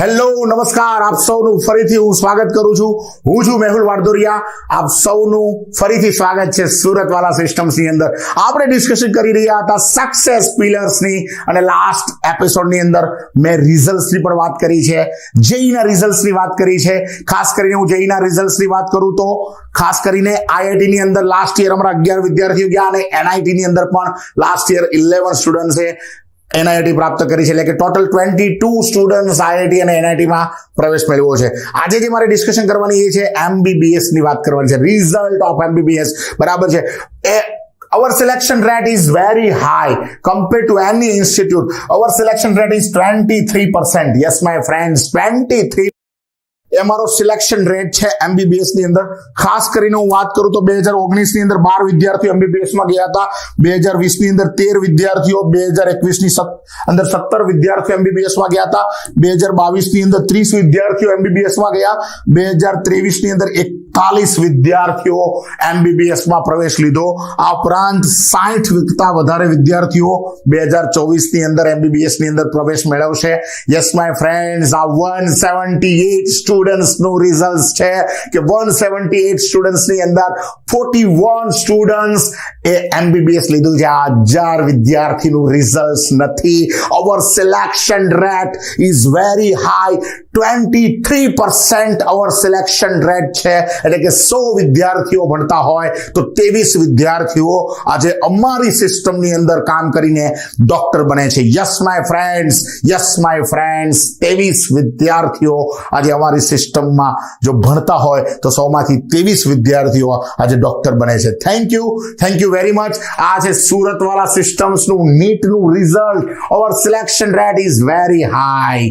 Hello, નમસ્કાર. આપ સૌનું ફરીથી હું સ્વાગત કરું છું. હું છું મેહુલ વાડદોરિયા આપ સૌનું ફરીથી સ્વાગત છે સુરતવાલા સિસ્ટમ્સની અંદર. આપણે ડિસ્કશન કરી રહ્યા હતા સક્સેસ પિલર્સની અને લાસ્ટ એપિસોડની અંદર મેં રિઝલ્ટ્સની પણ વાત કરી છે. જેઈના રિઝલ્ટ્સની વાત કરી છે. ખાસ કરીને હું જેઈના રિઝલ્ટ્સની વાત કરું તો, ખાસ કરીને આઈઆઈટીની અંદર લાસ્ટ યર અમારા અગિયાર વિદ્યાર્થીઓ ગયા અને એનઆઈટીની અંદર પણ લાસ્ટ યર ઇલેવન સ્ટુડન્ટ્સે એનઆઈટી પ્રાપ્ત કરી છે, એટલે કે total twenty two students IIT અને એનઆઈટીમાં પ્રવેશ મેળવ્યો છે. આજે જે મારે ડિસ્કશન કરવાની એ છે એમબીબીએસની વાત કરવાની છે. રિઝલ્ટ ઓફ એમબીબીએસ બરાબર છે? એ, our selection rate is very high compared to any institute. Our selection rate is 23% yes, my friends 23 એ મારો સિલેક્શન રેટ છે એમબીબીએસની અંદર. ખાસ કરીને હું વાત કરું તો બે હજાર ઓગણીસની અંદર બાર વિદ્યાર્થીઓ એમબીબીએસમાં ગયા હતા. બે હજાર વીસની અંદર તેર વિદ્યાર્થીઓ, બે હજાર એકવીસની અંદર સત્તર વિદ્યાર્થીઓ એમબીબીએસમાં ગયા હતા. બે હજાર બાવીસની અંદર ત્રીસ વિદ્યાર્થીઓ એમબીબીએસમાં ગયા. બે હજાર ત્રેવીસની અંદર એકતાલીસ વિદ્યાર્થીઓ એમબીબીએસમાં પ્રવેશ લીધો. આ ઉપરાંત સાઠ કરતા વધારે વિદ્યાર્થીઓ બે હજાર ચોવીસની અંદર એમબીબીએસની અંદર પ્રવેશ મેળવશે. યસ માય ફ્રેન્ડ્સ આ વન સેવન્ટી એટ સ્ટુડન્ટ્સનું રિઝલ્ટ છે કે વન સેવન્ટી એટ સ્ટુડન્ટ્સની અંદર ફોર્ટી વન સ્ટુડન્ટ્સ એ એમબીબીએસ લીધું છે. આ હજાર વિદ્યાર્થીનું રિઝલ્ટ નથી. Our selection rate is very high twenty three percent our selection rate છે. એટલે કે સો વિદ્યાર્થીઓ ભણતા હોય તો ત્રેવીસ વિદ્યાર્થીઓ આજે અમારી સિસ્ટમની અંદર કામ કરીને ડોક્ટર બને છે. Yes my friends yes my friends ત્રેવીસ વિદ્યાર્થીઓ આજે અમારી સિસ્ટમમાં જો ભણતા હોય તો સોમાંથી ત્રેવીસ વિદ્યાર્થીઓ આજે ડોક્ટર બને છે. Thank you thank you very much આ છે સુરતવાળા સિસ્ટમ્સનું નીટનું result our selection rate is very high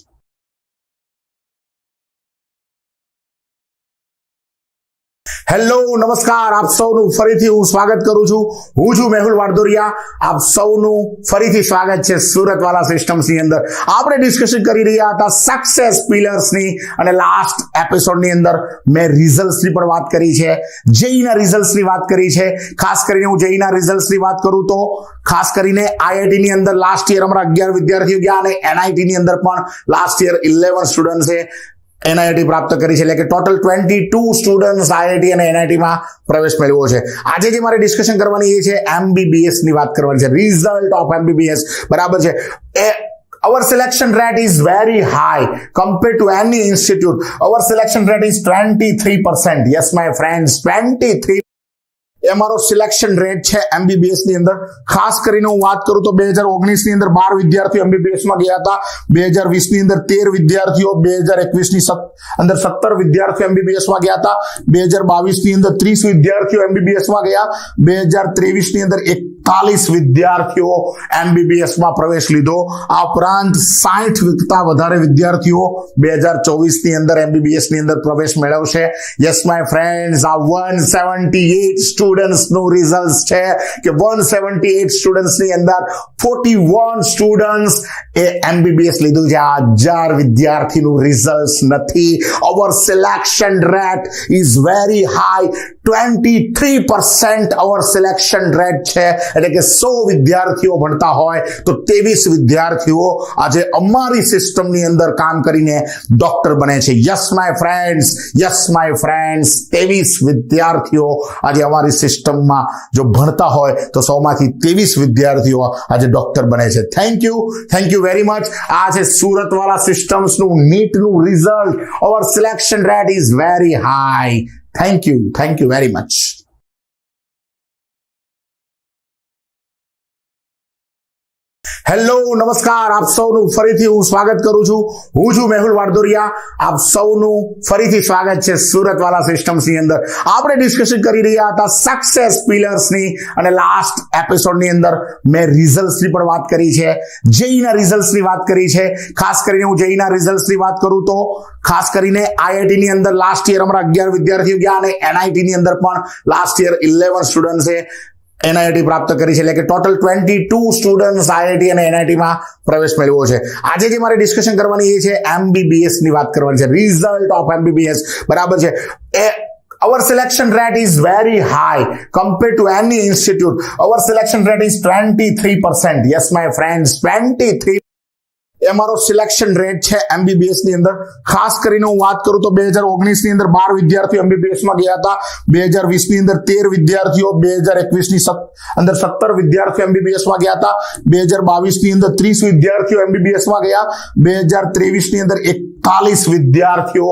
hello, namaskar. આપ સૌનું ફરીથી હું સ્વાગત કરું છું. હું છું મેહુલ વાડદોરિયા આપ સૌનું ફરીથી સ્વાગત છે સુરતવાલા સિસ્ટમ્સની અંદર. આપણે ડિસ્કશન કરી રહ્યા હતા સક્સેસ પિલર્સની અને લાસ્ટ એપિસોડની અંદર મેં રિઝલ્ટ્સની પણ વાત કરી છે. જેઈના રિઝલ્ટ્સની વાત કરી છે. ખાસ કરીને હું જેઈના રિઝલ્ટ્સની વાત કરું તો, ખાસ કરીને આઈઆઈટી ની અંદર લાસ્ટ યર અમારા અગિયાર વિદ્યાર્થીઓ ગયા અને એનઆઈટી ની અંદર પણ લાસ્ટ યર ઇલેવન સ્ટુડન્ટ્સે એનઆઈટી પ્રાપ્ત કરી છે, એટલે કે total twenty two students IIT અને એનઆઈટીમાં પ્રવેશ મેળવ્યો છે. આજે જે મારે ડિસ્કશન કરવાની એ છે એમબીબીએસની વાત કરવાની છે. રિઝલ્ટ ઓફ એમબીબીએસ બરાબર છે. એ, our selection rate is very high compared to any institute. Our selection rate is 23% yes, my friends 23 એ મારો સિલેક્શન રેટ છે એમબીબીએસની અંદર. ખાસ કરીને હું વાત કરું તો બે હજાર ઓગણીસની અંદર બાર વિદ્યાર્થીઓ એમબીબીએસમાં ગયા હતા. બે હજાર વીસની અંદર તેર વિદ્યાર્થીઓ, બે હજાર એકવીસની અંદર સત્તર વિદ્યાર્થીઓ એમબીબીએસમાં ગયા હતા. બે હજાર બાવીસની અંદર ત્રીસ વિદ્યાર્થીઓ એમબીબીએસમાં ગયા. બે હજાર ત્રેવીસની અંદર એકતાલીસ વિદ્યાર્થીઓ એમબીબીએસમાં પ્રવેશ લીધો. આ ઉપરાંત સાઠ કરતા વધારે વિદ્યાર્થીઓ બે હજાર ચોવીસની અંદર એમબીબીએસની અંદર પ્રવેશ મેળવશે. યસ માય ફ્રેન્ડ્સ આ વન સેવન્ટી એટ સ્ટુડન્ટ્સનું રિઝલ્ટ છે કે વન સેવન્ટી એટ સ્ટુડન્ટ્સની અંદર ફોર્ટી વન સ્ટુડન્ટ્સ એ એમબીબીએસ લીધું છે. આ હજાર વિદ્યાર્થીનું રિઝલ્ટ નથી. Our selection rate is very high twenty three percent our selection rate છે. એટલે કે સો વિદ્યાર્થીઓ ભણતા હોય તો ત્રેવીસ વિદ્યાર્થીઓ આજે અમારી સિસ્ટમની અંદર કામ કરીને ડોક્ટર બને છે. Yes my friends yes my friends ત્રેવીસ વિદ્યાર્થીઓ આજે અમારી સિસ્ટમમાં જો ભણતા હોય તો સોમાંથી ત્રેવીસ વિદ્યાર્થીઓ આજે ડોક્ટર બને છે. Thank you thank you very much આ છે સુરતવાળા સિસ્ટમ્સનું નીટનું result. Our selection rate is very high thank you thank you very much hello, namaskar. આપ સૌનું ફરીથી હું સ્વાગત કરું છું. હું છું મેહુલ વાડદોરિયા આપ સૌનું ફરીથી સ્વાગત છે સુરતવાલા સિસ્ટમ્સની અંદર. આપણે ડિસ્કશન કરી રહ્યા હતા સક્સેસ પિલર્સની અને લાસ્ટ એપિસોડની અંદર મેં રિઝલ્ટ્સની પણ વાત કરી છે. જેઈના રિઝલ્ટ્સની વાત કરી છે. ખાસ કરીને હું જેઈના રિઝલ્ટ્સની વાત કરું તો ખાસ કરીને આઈઆઈટીની અંદર લાસ્ટ યર અમારા અગિયાર વિદ્યાર્થીઓ ગયા અને એનઆઈટીની અંદર પણ લાસ્ટ યર ઇલેવન સ્ટુડન્ટ્સે એનઆઈટી પ્રાપ્ત કરી છે. એટલે કે total twenty two students IIT અને એનઆઈટીમાં પ્રવેશ મેળવ્યો છે. આજે જે મારે ડિસ્કશન કરવાની એ છે એમબીબીએસની વાત કરવાની છે. રિઝલ્ટ ઓફ એમબીબીએસ બરાબર છે. એ, our selection rate is very high compared to any institute. Our selection rate is 23% yes, my friends 23 એ મારો સિલેક્શન રેટ છે એમબીબીએસની અંદર. ખાસ કરીને હું વાત કરું તો બે હજાર ઓગણીસની અંદર બાર વિદ્યાર્થીઓ એમબીબીએસમાં ગયા હતા. બે હજાર વીસની અંદર તેર વિદ્યાર્થીઓ, બે હજાર એકવીસની અંદર સત્તર વિદ્યાર્થીઓ એમબીબીએસમાં ગયા હતા. બે હજાર બાવીસની અંદર ત્રીસ વિદ્યાર્થીઓ એમબીબીએસમાં ગયા. બે હજાર ત્રેવીસની અંદર એકતાલીસ વિદ્યાર્થીઓ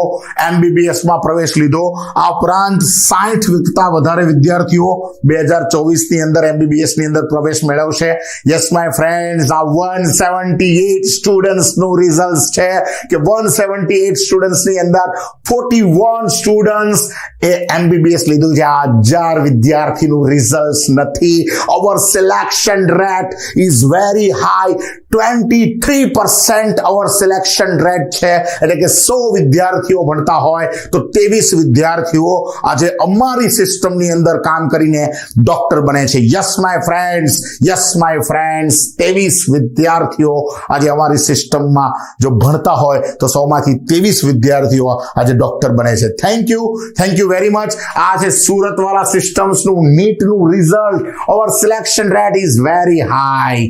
એમબીબીએસમાં પ્રવેશ લીધો. આ ઉપરાંત સાઠ વિકતા વધારે વિદ્યાર્થીઓ બે હજાર ચોવીસની અંદર એમબીબીએસની અંદર પ્રવેશ મેળવશે. યસ માય ફ્રેન્ડ્સ આ વન સેવન્ટી એટ સ્ટુડન્ટ્સનું રિઝલ્ટ છે કે વન સેવન્ટી એટ સ્ટુડન્ટ્સની અંદર ફોર્ટી વન સ્ટુડન્ટ્સ એ એમબીબીએસ લીધું છે. આ હજાર વિદ્યાર્થીનું રિઝલ્ટ નથી. Our selection rate is very high twenty three percent our selection rate છે. એટલે કે સો વિદ્યાર્થીઓ ભણતા હોય તો ત્રેવીસ વિદ્યાર્થીઓ આજે અમારી સિસ્ટમની અંદર કામ કરીને ડોક્ટર બને છે. Yes my friends yes my friends ત્રેવીસ વિદ્યાર્થીઓ આજે અમારી સિસ્ટમમાં જો ભણતા હોય તો સોમાંથી ત્રેવીસ વિદ્યાર્થીઓ આજે ડોક્ટર બને છે. Thank you thank you very much આ છે સુરતવાળા સિસ્ટમ્સનું નીટનું result our selection rate is very high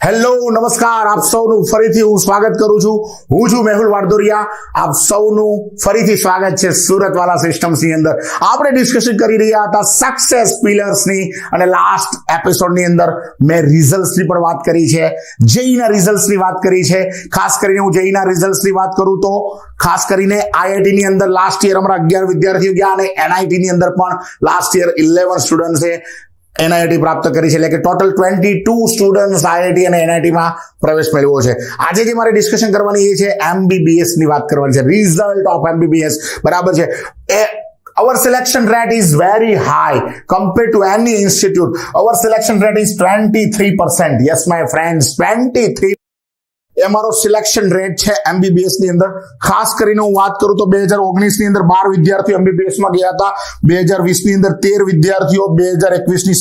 hello, namaskar. આપ સૌનું ફરીથી હું સ્વાગત કરું છું. હું છું મેહુલ વાડદોરિયા. આપ સૌનું ફરીથી સ્વાગત છે સુરતવાલા સિસ્ટમ્સની અંદર. આપણે ડિસ્કશન કરી રહ્યા હતા સક્સેસ પિલર્સની અને લાસ્ટ એપિસોડની અંદર મેં રિઝલ્ટ્સની પણ વાત કરી છે. જેઈના રિઝલ્ટ્સની વાત કરી છે. ખાસ કરીને હું જેઈના રિઝલ્ટ્સની વાત કરું તો ખાસ કરીને આઈઆઈટી ની અંદર લાસ્ટ યર અમારા અગિયાર વિદ્યાર્થીઓ ગયા અને એનઆઈટી ની અંદર પણ લાસ્ટ યર ઇલેવન સ્ટુડન્ટ્સે એનઆઈટી પ્રાપ્ત કરી છે. એટલે કે total twenty two student IIT અને એનઆઈટીમાં પ્રવેશ મેળવ્યો છે. આજે જે મારે ડિસ્કશન કરવાની એ છે એમબીબીએસની વાત કરવાની છે. રિઝલ્ટ ઓફ એમબીબીએસ બરાબર છે. એ, our selection rate is very high compared to any institute. Our selection rate is 23% yes, my friends 23 એ મારો સિલેક્શન રેટ છે એમબીબીએસની અંદર. ખાસ કરીને હું વાત કરું તો બે હજાર ઓગણીસની અંદર બાર વિદ્યાર્થીઓ એમબીબીએસમાં ગયા હતા. બે હજાર વીસની અંદર તેર વિદ્યાર્થીઓ, બે હજાર એકવીસની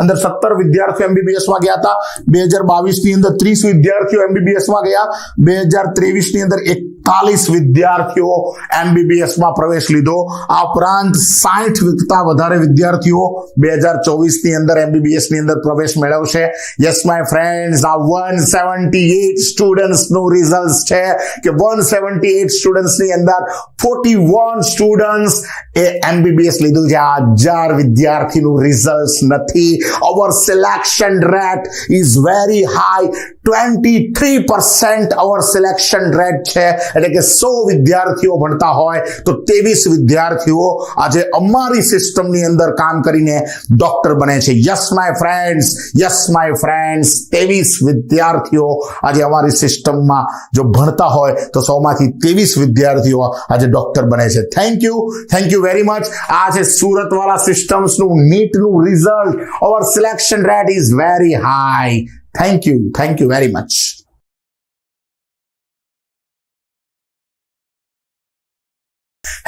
અંદર સત્તર વિદ્યાર્થીઓ એમબીબીએસમાં ગયા હતા. બે હજાર બાવીસની અંદર ત્રીસ વિદ્યાર્થીઓ એમબીબીએસમાં ગયા. બે હજાર ત્રેવીસની અંદર એકતાલીસ વિદ્યાર્થીઓ એમબીબીએસમાં પ્રવેશ લીધો. આ ઉપરાંત સાઠ કરતા વધારે વિદ્યાર્થીઓ બે હજાર ચોવીસની અંદર એમબીબીએસની અંદર પ્રવેશ મેળવશે. યસ માય ફ્રેન્ડ્સ આ વન સેવન્ટી એટ સ્ટુડન્ટ્સનું રિઝલ્ટ છે કે વન સેવન્ટી એટ સ્ટુડન્ટ્સની અંદર ફોર્ટી વન સ્ટુડન્ટ્સ એ એમબીબીએસ લીધું છે. આ હજાર વિદ્યાર્થીનું રિઝલ્ટ નથી. Our selection rate is very high twenty three percent our selection rate છે. એટલે કે સો વિદ્યાર્થીઓ ભણતા હોય તો ત્રેવીસ વિદ્યાર્થીઓ આજે અમારી સિસ્ટમની અંદર કામ કરીને ડોક્ટર બને છે. Yes my friends yes my friends ત્રેવીસ વિદ્યાર્થીઓ આજે અમારી સિસ્ટમમાં જો ભણતા હોય તો સોમાંથી ત્રેવીસ વિદ્યાર્થીઓ આજે ડોક્ટર બને છે. Thank you thank you very much આ છે સુરતવાળા સિસ્ટમ્સનું નીટનું result. Our selection rate is very high thank you thank you very much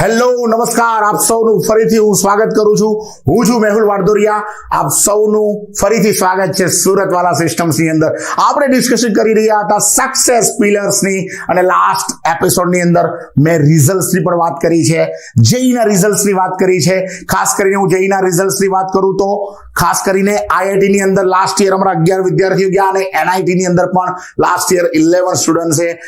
hello, namaskar. આપ સૌનું ફરીથી હું સ્વાગત કરું છું. હું છું મેહુલ વાડદોરિયા. આપ સૌનું ફરીથી સ્વાગત છે સુરતવાલા સિસ્ટમ્સની અંદર. આપણે ડિસ્કશન કરી રહ્યા હતા સક્સેસ પિલર્સની અને લાસ્ટ એપિસોડની અંદર મેં રિઝલ્ટ્સની પણ વાત કરી છે. જેઈના રિઝલ્ટ્સની વાત કરી છે. ખાસ કરીને હું જેઈના રિઝલ્ટ્સની વાત કરું તો, ખાસ કરીને આઈઆઈટી ની અંદર લાસ્ટ યર અમારા અગિયાર વિદ્યાર્થીઓ ગયા અને એનઆઈટી ની અંદર પણ લાસ્ટ યર ઇલેવન સ્ટુડન્ટ્સે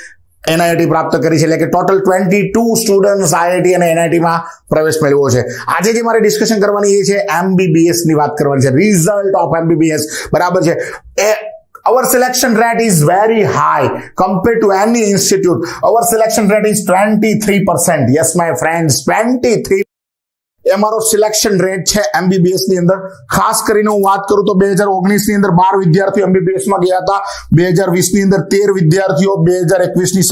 એનઆઈટી પ્રાપ્ત કરી છે, એટલે કે total twenty two student IIT અને એનઆઈટીમાં પ્રવેશ મેળવ્યો છે. આજે જે મારે ડિસ્કશન કરવાની એ છે, એમબીબીએસની વાત કરવાની છે. રિઝલ્ટ ઓફ એમબીબીએસ બરાબર છે. એ, our selection rate is very high compared to any institute. Our selection rate is 23% yes, my friends 23 એ મારો સિલેક્શન રેટ છે એમબીબીએસની અંદર. ખાસ કરીને હું વાત કરું તો બે હજાર ઓગણીસની અંદર બાર વિદ્યાર્થીઓ એમબીબીએસમાં ગયા હતા. બે હજાર વીસની અંદર તેર વિદ્યાર્થીઓ બે હજાર એકવીસની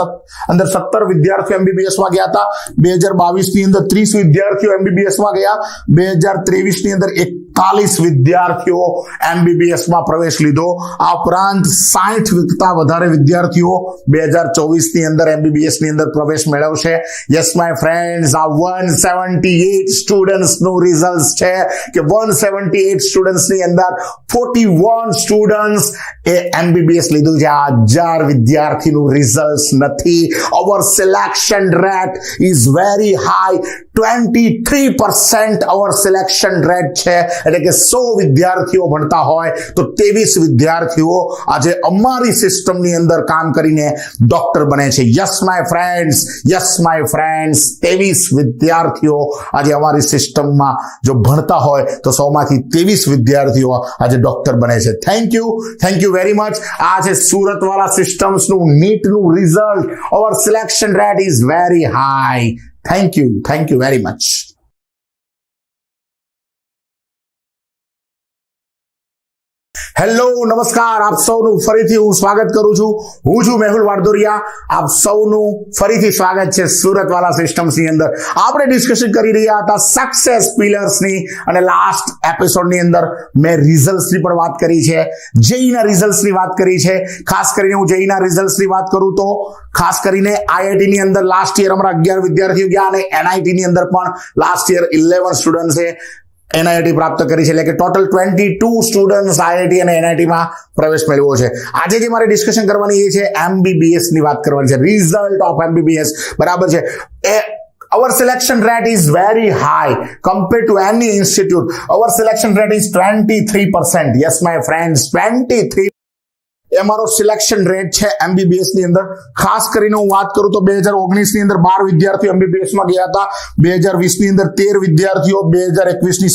અંદર સત્તર વિદ્યાર્થીઓ એમબીબીએસમાં ગયા હતા. બે હજાર બાવીસની અંદર ત્રીસ વિદ્યાર્થીઓ એમબીબીએસમાં ગયા. બે હજાર ત્રેવીસની અંદર એકતાલીસ વિદ્યાર્થીઓ એમબીબીએસમાં પ્રવેશ લીધો. આ ઉપરાંત સાઠ કરતા વધારે વિદ્યાર્થીઓ બે હજાર ચોવીસની અંદર એમબીબીએસની અંદર પ્રવેશ મેળવશે. યસ માય ફ્રેન્ડ્સ આ વન સેવન્ટી એટ સ્ટુડન્ટ સ્ટુડન્ટ્સનું રિઝલ્ટ છે કે વન સેવન્ટી એટ સ્ટુડન્ટ્સની અંદર ફોર્ટી વન સ્ટુડન્ટ્સ એ એમબીબીએસ લીધું છે. આ હજાર વિદ્યાર્થીનું રિઝલ્ટ નથી. Our selection rate is very high twenty three percent our selection rate છે. એટલે કે સો વિદ્યાર્થીઓ ભણતા હોય તો ત્રેવીસ વિદ્યાર્થીઓ આજે અમારી સિસ્ટમની અંદર કામ કરીને ડોક્ટર બને છે. Yes my friends yes my friends ત્રેવીસ વિદ્યાર્થીઓ આજે અમારી સિસ્ટમમાં જો ભણતા હોય તો સોમાંથી ત્રેવીસ વિદ્યાર્થીઓ આજે ડોક્ટર બને છે. Thank you thank you very much આ છે સુરતવાળા સિસ્ટમ્સનું નીટનું result our selection rate is very high thank you thank you very much hello, namaskar. આપ સૌનું ફરીથી હું સ્વાગત કરું છું. હું છું મેહુલ વાડદોરિયા. આપ સૌનું ફરીથી સ્વાગત છે સુરતવાલા સિસ્ટમ્સની અંદર. આપણે ડિસ્કશન કરી રહ્યા હતા સક્સેસ પિલર્સની અને લાસ્ટ એપિસોડની અંદર મેં રિઝલ્ટ્સની પણ વાત કરી છે. જેઈના રિઝલ્ટ્સની વાત કરી છે. ખાસ કરીને હું જેઈના રિઝલ્ટ્સની વાત કરું તો ખાસ કરીને આઈઆઈટી ની અંદર લાસ્ટ યર અમારા અગિયાર વિદ્યાર્થીઓ ગયા અને એનઆઈટી ની અંદર પણ લાસ્ટ યર ઇલેવન સ્ટુડન્ટ્સે એનઆઈટી પ્રાપ્ત કરી છે, એટલે કે total twenty two students IIT અને એનઆઈટીમાં પ્રવેશ મેળવ્યો છે. આજે જે મારે ડિસ્કશન કરવાની એ છે એમબીબીએસની વાત કરવાની છે. રિઝલ્ટ ઓફ એમબીબીએસ બરાબર છે. એ, our selection rate is very high compared to any institute. Our selection rate is 23% yes, my friends 23 એ અમારો સિલેક્શન રેટ છે એમબીબીએસની અંદર. ખાસ કરીને હું વાત કરું તો બે હજાર ઓગણીસની અંદર બાર વિદ્યાર્થીઓ એમબીબીએસમાં ગયા હતા. બે હજાર વીસની અંદર તેર વિદ્યાર્થીઓ બે હજાર એકવીસની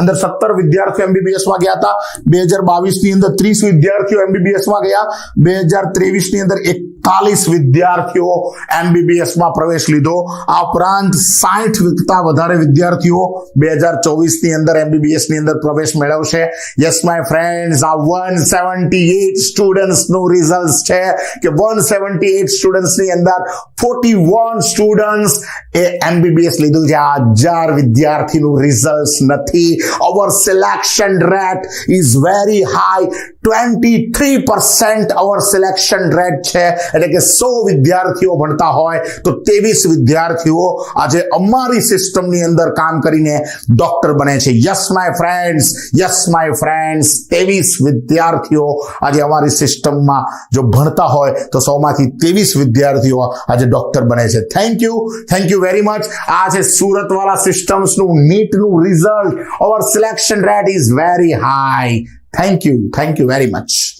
અંદર સત્તર વિદ્યાર્થીઓ એમબીબીએસમાં ગયા હતા. બે હજાર બાવીસની અંદર ત્રીસ વિદ્યાર્થીઓ એમબીબીએસમાં ગયા. બે હજાર ત્રેવીસની અંદર એકતાલીસ વિદ્યાર્થીઓ એમબીબીએસમાં પ્રવેશ લીધો. આ ઉપરાંત સાઠ કરતા વધારે વિદ્યાર્થીઓ બે હજાર ચોવીસની અંદર એમબીબીએસની અંદર પ્રવેશ મેળવશે. યસ માય ફ્રેન્ડ્સ આ વન સેવન્ટી એટ સ્ટુડન્ટ્સનું રિઝલ્ટ છે કે વન સેવન્ટી એટ સ્ટુડન્ટ્સની અંદર ફોર્ટી વન સ્ટુડન્ટ્સ એ એમબીબીએસ લીધું છે. આ હજાર વિદ્યાર્થીનું રિઝલ્ટ નથી. Our selection rate is very high twenty three percent our selection rate છે. એટલે કે સો વિદ્યાર્થીઓ ભણતા હોય તો ત્રેવીસ વિદ્યાર્થીઓ આજે અમારી સિસ્ટમની અંદર કામ કરીને ડોક્ટર બને છે. Yes my friends yes my friends ત્રેવીસ વિદ્યાર્થીઓ આજે અમારી સિસ્ટમમાં જો ભણતા હોય તો સોમાંથી ત્રેવીસ વિદ્યાર્થીઓ આજે ડોક્ટર બને છે. Thank you thank you very much આ છે સુરતવાળા સિસ્ટમ્સનું નીટનું result. Our selection rate is very high thank you thank you very much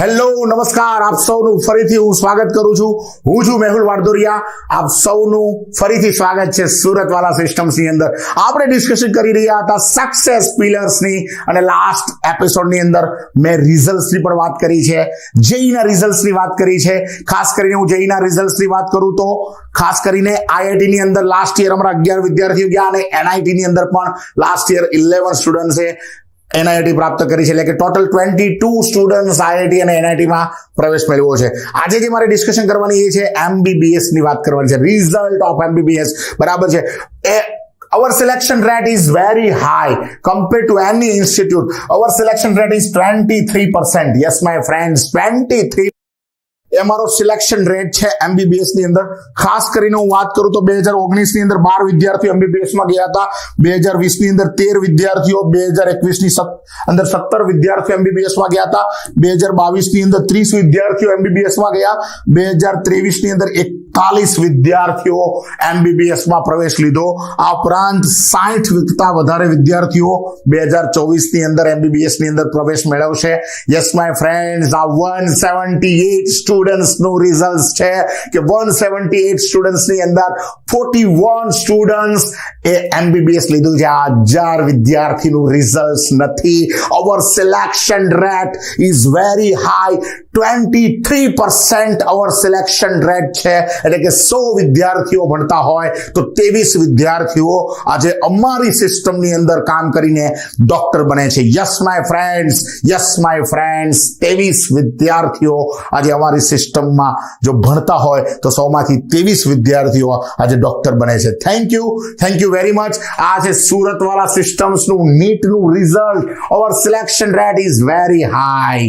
hello, namaskar. આપ સૌનું ફરીથી હું સ્વાગત કરું છું. હું છું મેહુલ વાડદોરિયા આપ સૌનું ફરીથી સ્વાગત છે સુરતવાલા સિસ્ટમ્સની અંદર. આપણે ડિસ્કશન કરી રહ્યા હતા સક્સેસ પિલર્સની અને લાસ્ટ એપિસોડની અંદર મેં રિઝલ્ટ્સની પણ વાત કરી છે. જેઈના રિઝલ્ટ્સની વાત કરી છે. ખાસ કરીને હું જેઈના રિઝલ્ટ્સની વાત કરું તો, ખાસ કરીને આઈઆઈટી ની અંદર લાસ્ટ યર અમારા અગિયાર વિદ્યાર્થીઓ ગયા અને એનઆઈટીની અંદર પણ લાસ્ટ યર ઇલેવન સ્ટુડન્ટ્સે એનઆઈટી પ્રાપ્ત કરી છે, એટલે કે total twenty two students IIT અને એનઆઈટીમાં પ્રવેશ મેળવ્યો છે. આજે જે મારે ડિસ્કશન કરવાની એ છે એમબીબીએસની વાત કરવાની છે. રિઝલ્ટ ઓફ એમબીબીએસ બરાબર છે? એ, our selection rate is very high compared to any institute. Our selection rate is 23% yes, my friends 23 એ અમારો સિલેક્શન રેટ છે એમબીબીએસની અંદર. ખાસ કરીને હું વાત કરું તો બે હજાર ઓગણીસની અંદર બાર વિદ્યાર્થીઓ એમબીબીએસમાં ગયા હતા. બે હજાર વીસની અંદર તેર વિદ્યાર્થીઓ, બે હજાર એકવીસની અંદર સત્તર વિદ્યાર્થીઓ એમબીબીએસમાં ગયા હતા. બે હજાર બાવીસની અંદર ત્રીસ વિદ્યાર્થીઓ એમબીબીએસમાં ગયા. બે હજાર ત્રેવીસની અંદર એકતાલીસ વિદ્યાર્થીઓ એમબીબીએસમાં પ્રવેશ લીધો. આ ઉપરાંત સાઠ કરતા વધારે વિદ્યાર્થીઓ બે હજાર ચોવીસની અંદર એમબીબીએસની અંદર પ્રવેશ મેળવશે. યસ માય ફ્રેન્ડ આ વન સેવન્ટી એટ સ્ટુડન્ટ્સનું રિઝલ્ટ છે કે વન સેવન્ટી એટ સ્ટુડન્ટ્સની અંદર ફોર્ટી વન સ્ટુડન્ટ્સ એ એમબીબીએસ લીધું છે આ હજાર વિદ્યાર્થીનું રિઝલ્ટ નથી our selection rate is very high twenty three percent our selection rate છે. એટલે કે સો વિદ્યાર્થીઓ ભણતા હોય તો ત્રેવીસ વિદ્યાર્થીઓ આજે અમારી સિસ્ટમની અંદર કામ કરીને ડોક્ટર બને છે. Yes my friends yes my friends ત્રેવીસ વિદ્યાર્થીઓ આજે અમારી સિસ્ટમમાં જો ભણતા હોય તો સોમાંથી ત્રેવીસ વિદ્યાર્થીઓ આજે ડોક્ટર બને છે. Thank you thank you very much આ છે સુરતવાળા સિસ્ટમ્સનું નીટનું result our selection rate is very high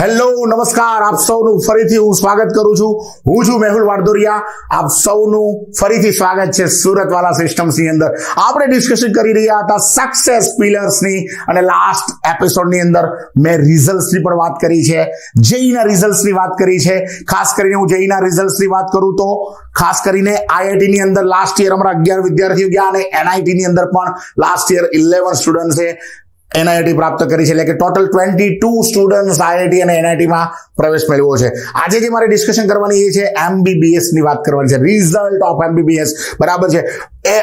hello, namaskar. આપ સૌનું ફરીથી હું સ્વાગત કરું છું. હું છું મેહુલ વાડદોરિયા આપ સૌનું ફરીથી સ્વાગત છે સુરતવાલા સિસ્ટમ્સની અંદર. આપણે ડિસ્કશન કરી રહ્યા હતા સક્સેસ પિલર્સની અને લાસ્ટ એપિસોડની અંદર મેં રિઝલ્ટ્સની પણ વાત કરી છે. જેઈના રિઝલ્ટ્સની વાત કરી છે. ખાસ કરીને હું જેઈના રિઝલ્ટ્સની વાત કરું તો, ખાસ કરીને આઈઆઈટીની અંદર લાસ્ટ યર અમારા અગિયાર વિદ્યાર્થીઓ ગયા અને એનઆઈટીની અંદર પણ લાસ્ટ યર ઇલેવન સ્ટુડન્ટ્સે એનઆઈટી પ્રાપ્ત કરી છે, એટલે કે total twenty two students IIT અને એનઆઈટીમાં પ્રવેશ મેળવ્યો છે. આજે જે મારે ડિસ્કશન કરવાની એ છે એમબીબીએસની વાત કરવાની છે. રિઝલ્ટ ઓફ એમબીબીએસ બરાબર છે. એ,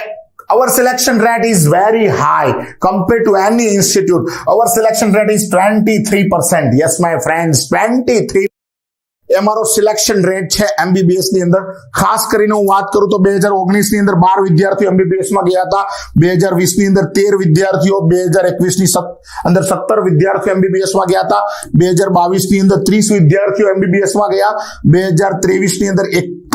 our selection rate is very high compared to any institute. Our selection rate is 23% yes, my friends 23 એ મારો સિલેક્શન રેટ છે એમબીબીએસની અંદર. ખાસ કરીને હું વાત કરું તો બે હજાર ઓગણીસની અંદર બાર વિદ્યાર્થીઓ એમબીબીએસમાં ગયા હતા. બે હજાર વીસની અંદર તેર વિદ્યાર્થીઓ, બે હજાર એકવીસની અંદર સત્તર વિદ્યાર્થીઓ એમબીબીએસમાં ગયા હતા. બે હજાર બાવીસની અંદર ત્રીસ વિદ્યાર્થીઓ એમબીબીએસમાં ગયા. બે હજાર ત્રેવીસની અંદર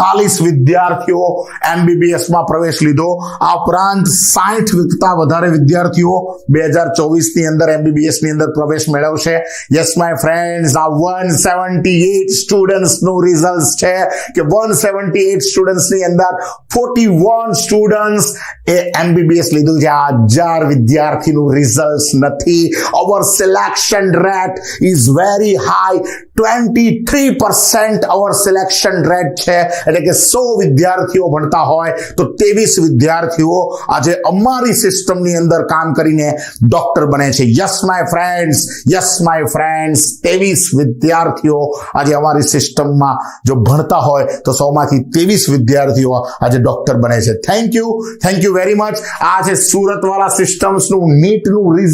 એકતાલીસ વિદ્યાર્થીઓ એમબીબીએસમાં પ્રવેશ લીધો. આ ઉપરાંત સાઠ કરતા વધારે વિદ્યાર્થીઓ બે હજાર ચોવીસની અંદર એમબીબીએસની અંદર પ્રવેશ મેળવશે. યસ માય ફ્રેન્ડ્સ આ વન સેવન્ટી એટ સ્ટુડન્ટ્સનું રિઝલ્ટ છે કે વન સેવન્ટી એટ સ્ટુડન્ટ્સની અંદર ફોર્ટી વન સ્ટુડન્ટ્સ એ એમબીબીએસ લીધું છે. આ હજાર વિદ્યાર્થીનું રિઝલ્ટ નથી. Our selection rate is very high twenty three percent our selection rate છે. એટલે કે સો વિદ્યાર્થીઓ ભણતા હોય તો ત્રેવીસ વિદ્યાર્થીઓ આજે અમારી સિસ્ટમની અંદર કામ કરીને ડોક્ટર બને છે. Yes my friends yes my friends ત્રેવીસ વિદ્યાર્થીઓ આજે અમારી સિસ્ટમમાં જો ભણતા હોય તો સોમાંથી ત્રેવીસ વિદ્યાર્થીઓ આજે ડોક્ટર બને છે. Thank you thank you very much આ છે સુરતવાળા સિસ્ટમ્સનું નીટનું રિઝલ્ટ